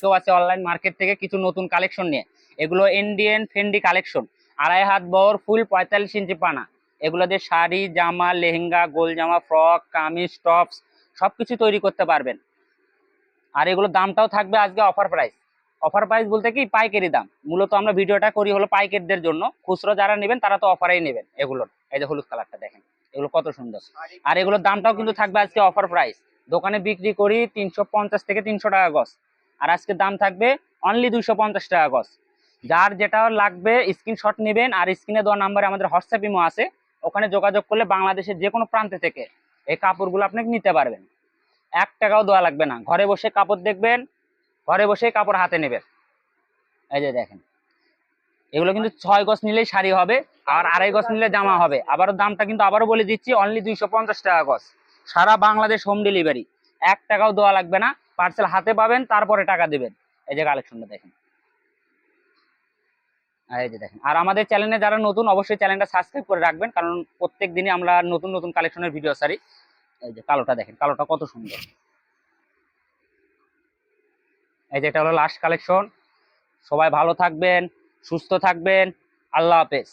কেউ আছে online market থেকে কিছু নতুন কালেকশন নিয়ে। এগুলো ইন্ডিয়ান ফেন্ডি কালেকশন আড়াই হাত বহর ফুল পঁয়তাল্লিশ ইঞ্চি পানা। এগুলো দিয়ে শাড়ি, জামা, লেহেঙ্গা, গোল জামা ফ্রক কামিজ টপস সবকিছু তৈরি করতে পারবেন। আর এগুলোর দামটাও থাকবে আজকে অফার প্রাইস অফার প্রাইস বলতে কি? পাইকারি দাম। মূলত আমরা ভিডিওটা করি হলো পাইকারদের জন্য। খুচরো যারা নেবেন, তারা তো অফারেই নেবেন এগুলোর। এই যে হলুদ কালারটা দেখেন। এগুলো কত সুন্দর। আর এগুলোর দামটাও কিন্তু থাকবে আজকে অফার প্রাইস দোকানে বিক্রি করি তিনশো পঞ্চাশ থেকে তিনশো টাকা গজ। আর আজকে দাম থাকবে অনলি দুইশো পঞ্চাশ টাকা গজ। যার যেটা লাগবে স্ক্রিনশট নেবেন আর স্ক্রিনে দেওয়া নাম্বারে আমাদের হোয়াটসঅ্যাপ ইমো আছে। ওখানে যোগাযোগ করলে বাংলাদেশের যে কোনো প্রান্তে থেকে এই কাপড়গুলো আপনি নিতে পারবেন। এক টাকাও দেওয়া লাগবে না। ঘরে বসে কাপড় দেখবেন, ঘরে বসে কাপড় হাতে নেবেন। এই যে দেখেন, এগুলো কিন্তু ছয় গজ নিলেই শাড়ি হবে আর আড়াই গজ নিলে জামা হবে। আবারও দামটা কিন্তু আবারও বলে দিচ্ছি অনলি দুইশো পঞ্চাশ টাকা গজ। সারা বাংলাদেশ হোম ডেলিভারি এক টাকাও দেওয়া লাগবে না। পার্সেল হাতে পাবেন, তারপরে টাকা দেবেন। এই যে কালেকশনটা দেখেন। এই যে দেখেন। আর আমাদের চ্যানেলে যারা নতুন, অবশ্যই চ্যানেলটা সাবস্ক্রাইব করে রাখবেন, কারণ প্রত্যেক দিনই আমরা নতুন নতুন কালেকশনের ভিডিও সারি এই যে কালোটা দেখেন, কালোটা কত সুন্দর। এই যে এটা হলো লাস্ট কালেকশন সবাই ভালো থাকবেন, সুস্থ থাকবেন। আল্লাহ হাফেজ।